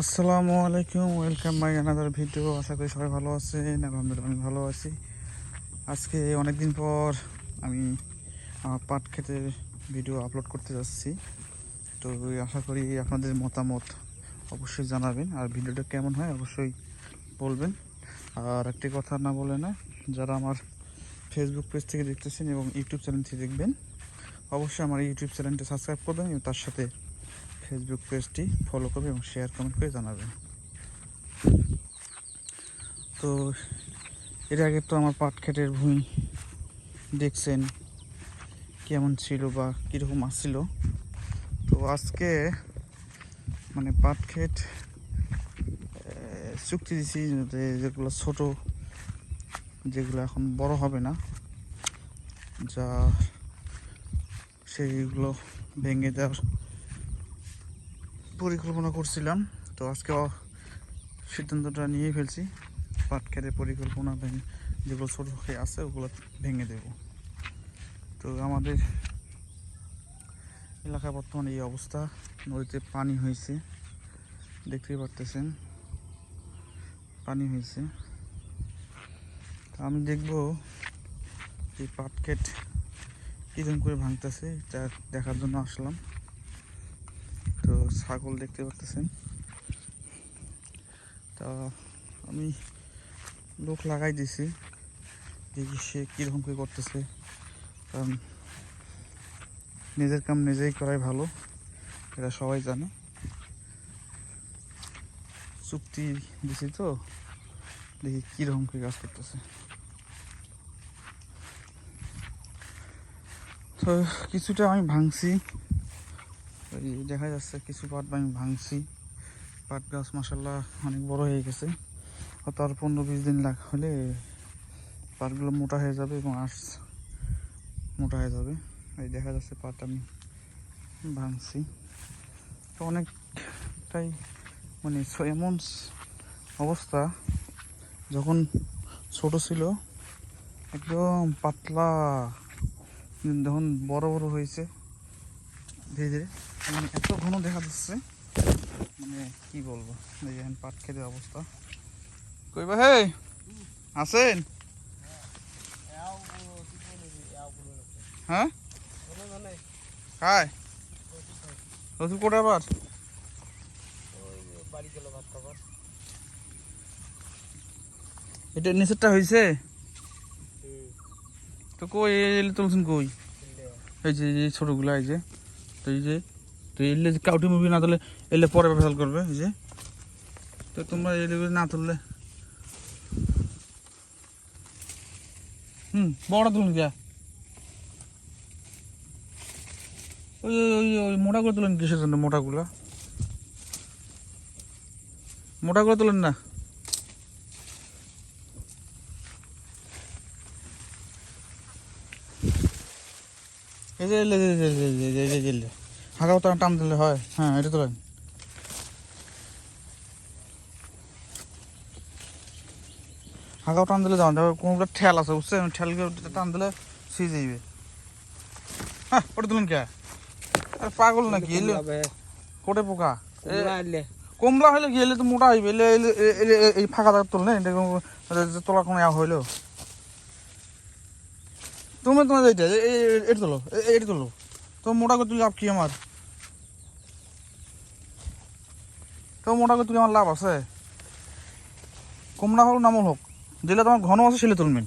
আসসালামু আলাইকুম, welcome my another video আশা করি সবাই ভালো আছেন, আলহামদুলিল্লাহ আমি ভালো আছি। আজকে অনেক দিন পর আমি, আমার পাট ক্ষেতের ভিডিও আপলোড করতে যাচ্ছি। তো আশা করি আপনাদের মতামত অবশ্যই জানাবেন, আর ভিডিওটা কেমন হয় অবশ্যই বলবেন। আর একটি কথা না বলে না, যারা আমার ফেসবুক পেজ থেকে দেখতেছেন এবং ইউটিউব চ্যানেল থেকে দেখবেন, অবশ্যই আমার ইউটিউব চ্যানেলটি সাবস্ক্রাইব করবেন এবং তার সাথে ফেসবুক পেজটি ফলো করবে এবং শেয়ার কমেন্ট করে জানাবেন তো এর আগে তো আমার পাট ক্ষেতের ভূমি দেখছেন, কেমন ছিল বা কীরকম আসছিল তো আজকে মানে পাট ক্ষেত চুক্তি দিছি যেগুলো ছোট, যেগুলো এখন বড় হবে না, যা সেইগুলো ভেঙে দেওয়ার পরিকল্পনা করছিলাম। তো আজকে সিদ্ধান্তটা নিয়ে ফেলছি। পাট খেতে পরিকল্পনা ভেঙে যেগুলো ছোটো হয়ে আছে, ওগুলো ভেঙে দেব। তো আমাদের এলাকায় বর্তমানে এই অবস্থা। নদীতে পানি হয়েছে। দেখতেই পারতেছেন, পানি হয়েছে। আমি দেখব এই পাট ক্ষেত কীরকম করে ভাঙতেছে, এটা দেখার জন্য আসলাম। তো ছাগল দেখতে পাচ্ছেন তা আমি লোক লাগাই দিছি, দেখি সে কীরকম করে করতেছে। কারণ নিজের কাম নিজেই করাই ভালো, এটা সবাই জানে। চুক্তি দিছি তো, দেখি কীরকম করে কাজ করতেছে। তো, কিছুটা আমি ভাঙছি। এই দেখা যাচ্ছে কিছু পাট আমি ভাঙছি। পাট গাছ মাসাল্লাহ অনেক বড় হয়ে গেছে। আর পনেরো বিশ দিন লাগ, হলে পাটগুলো মোটা হয়ে যাবে এবং আঁশ মোটা হয়ে যাবে। এই দেখা যাচ্ছে পাট আমি ভাঙছি। তো অনেকটাই মানে এমন অবস্থা যখন ছোট ছিল, একদম পাতলা, যখন বড় বড় হয়েছে, ধীরে ধীরে। মানে এত ঘন দেখা যাচ্ছে। মানে কি বলব? এই যে পাট খেতে অবস্থা। কইবা হে আছেন হ্যাঁ? হাই রসুল কোটা আবার? এটা নিচেরটা হয়েছে তো কই তুলছেন কই? এই যে ছোটগুলা এই যে তো এই যে তো এলে কাউটি মুভি না তুললে এলে পরে ফেসাল করবে, এই যে। তো তোমরা এলে না তুললে হুম বড়টা তুলুন কে ওই ওই ওই ওই মোটাগুলো তুলেন কিসের জন্য মোটাগুলা? মোটাগুলো তুলেন না। এই যে। হাঁকাও তো টান দিলে হয় হ্যাঁ এটা তোলেন হাঁকাও টান দিলে যাও দেখো কোনগুলো ঠেল আছে বুঝছেন ঠেল টান দিলে সিজ যাইবে হ্যাঁ ওটা তুলেন কে আরে পাগল নাকি এলে কোটে পোকা কমলা হলে কি এলে তো মোটা হইবে এলে এই ফাঁকা দাগ তোল না এটা তোলা কোনো ইয়া হইল তুমি তোমার এইটা এটা তোলো এটা তোলো তো মোটা করে তুলে লাভ কি আমার তো মোটামুটি তুলে আমার লাভ আছে। কমলা হোক, নামল হোক, দিলে তোমার ঘন আছে সেলে তুলবেন